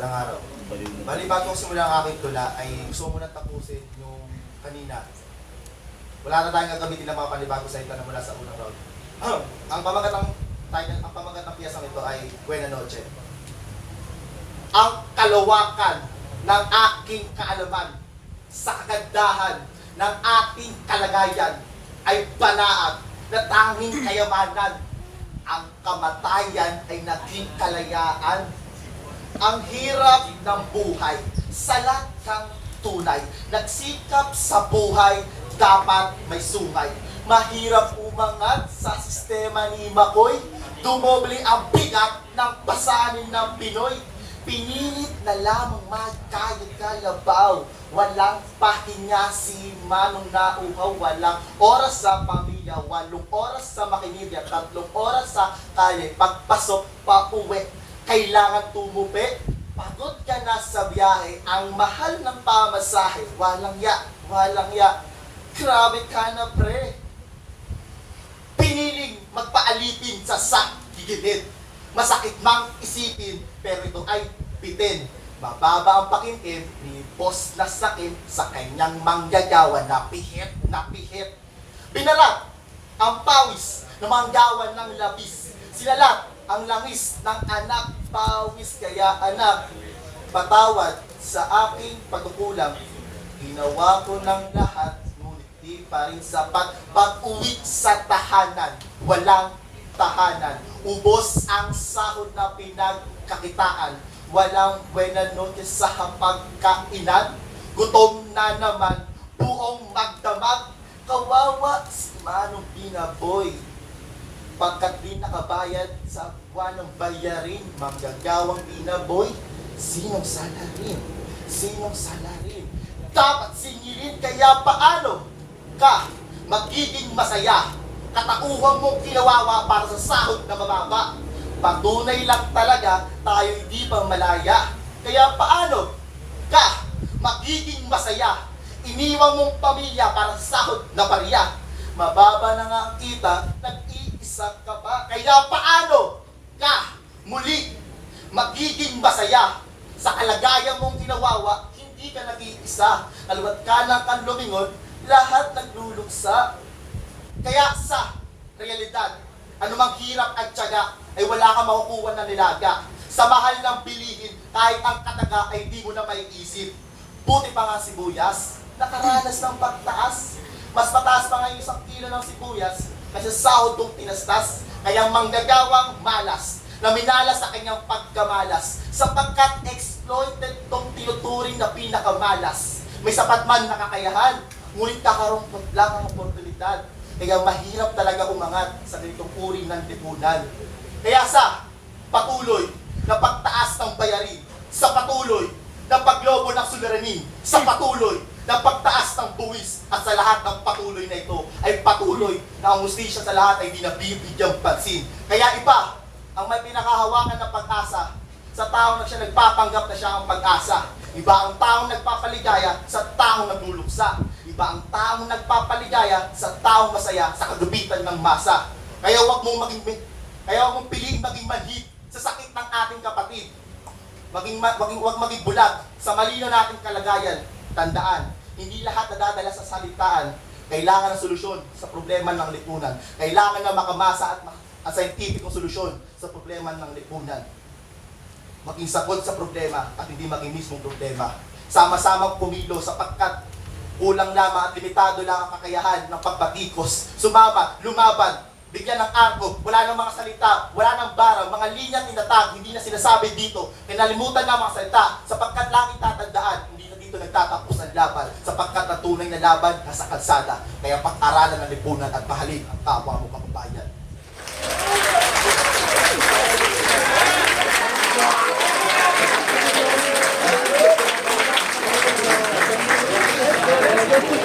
Walang araw. Bali, bago ko simulan ang aking tula, ay gusto ko muna tapusin yung kanina. Wala na tayong gagamitin ng mga panibagong salita na mula sa unang round. ang pamagat ng title, ang pamagat ng piyesang ito ay Buena Noche. Ang kalawakan ng aking kaalaman sa kagandahan ng ating kalagayan ay banaat na tanging kayamanan. Ang kamatayan ay naging kalayaan ang hirap ng buhay. Salat kang tunay. Nagsikap sa buhay, dapat may sungay. Mahirap umangat sa sistema ni Makoy. Dumoble ang bigat ng pasanin ng Pinoy. Pinilit na lamang magkayat kalabaw. Walang pahinga si Manong nauhaw. Walang oras sa pamilya. Walong oras sa makinilya. Tatlong oras sa kaya. Pagpasok, pauwi kailangan tumupi. Pagod ka na sa biyahe, ang mahal ng pamasahe, walang ya, walang ya. Grabe ka na pre. Piniling magpaalipin sa sak gigilid. Masakit mang isipin, pero ito ay bitin. Mababa ang pakintin ni boss na sakit sa kanyang manggagawa na pihit na pihit. Binalat ang pawis ng manggawan ng labis. Sinalat ang langis ng anak pawis kaya anak. Patawad sa aking pagkukulang. Ginawa ko ng lahat ngunit di pa rin sapat. Pag-uwi sa tahanan walang tahanan. Ubos ang sahod na pinagkakitaan. Walang buena notice sa hapagkainan. Gutom na naman buong magdamag. Kawawa si Manong Binaboy. Pagkat di nakabayad sa buwan ng bayarin, manggagawang binaboy, sinong salarin? Sinong salarin? Dapat singilin, kaya paano ka magiging masaya? Katauhan mong kinawawa para sa sahod na mababa. Patunay lang talaga, tayo hindi pa malaya. Kaya paano ka magiging masaya? Iniwan mong pamilya para sa sahod na bariya. Mababa na nga kita, nag-iisa ka pa. Kaya paano muli magiging masaya sa kalagayan mong ginawawa, hindi ka nag-iisa. Kaluwat ka ng kan lumingon, lahat nagluluksa. Kaya sa realidad, anumang hirap at tiyaga ay wala kang makukuha na nilaga. Sa mahal ng bilihin, kahit ang kataga ay di mo na maiisip. Buti pa nga sibuyas, nakaranas ng pagtaas. Mas mataas pa nga yung isang kilo ng sibuyas kasi sahod tong tinastas. Kaya manggagawang malas na minalas sa kanyang pagkamalas sapagkat exploited tong tinuturing na pinakamalas. May sapat man na kakayahan, ngunit kakarungkot lang ang oportunidad. Kaya mahirap talaga umangat sa ganitong uri ng lipunan. Kaya sa patuloy na pagtaas ng bayarin, sa patuloy na paglobo ng suliranin, sa patuloy na pagtaas ng buwis at sa lahat ng patuloy na ito ay patuloy na ang sa lahat ay di nabibigyang pansin. Kaya iba ang may pinakahawakan ng pag-asa sa taong na siya nagpapanggap na siya ang pag-asa. Iba ang taong nagpapaligaya sa taong nagluluksa. Iba ang taong nagpapaligaya sa taong masaya sa kagubitan ng masa. Kaya wag mong maging kaya wag mong piliin maging manhid sa sakit ng ating kapatid. Maging, ma- maging wag maging bulag sa malino nating kalagayan. Tandaan, hindi lahat nadadala sa salitaan. Kailangan ng solusyon sa problema ng lipunan. Kailangan na makamasa at, at scientificong solusyon sa problema ng lipunan maging sagot sa problema at hindi maging mismong problema. Sama-sama pumilo sapagkat kulang lamang at limitado lang ang kakayahan ng pagbatikos. Sumama, lumaban, bigyan ng arko, wala nang mga salita, wala nang bara, mga linya tinatag, hindi na sinasabi dito. Kinalimutan na mga salita sapagkat lang itatandaan, hindi na dito nagtatapos ang laban sapagkat ang tunay na laban nasa kalsada. Kaya pag-aralan ng lipunan at mahalin ang kapwa mo kapatid. Obrigado.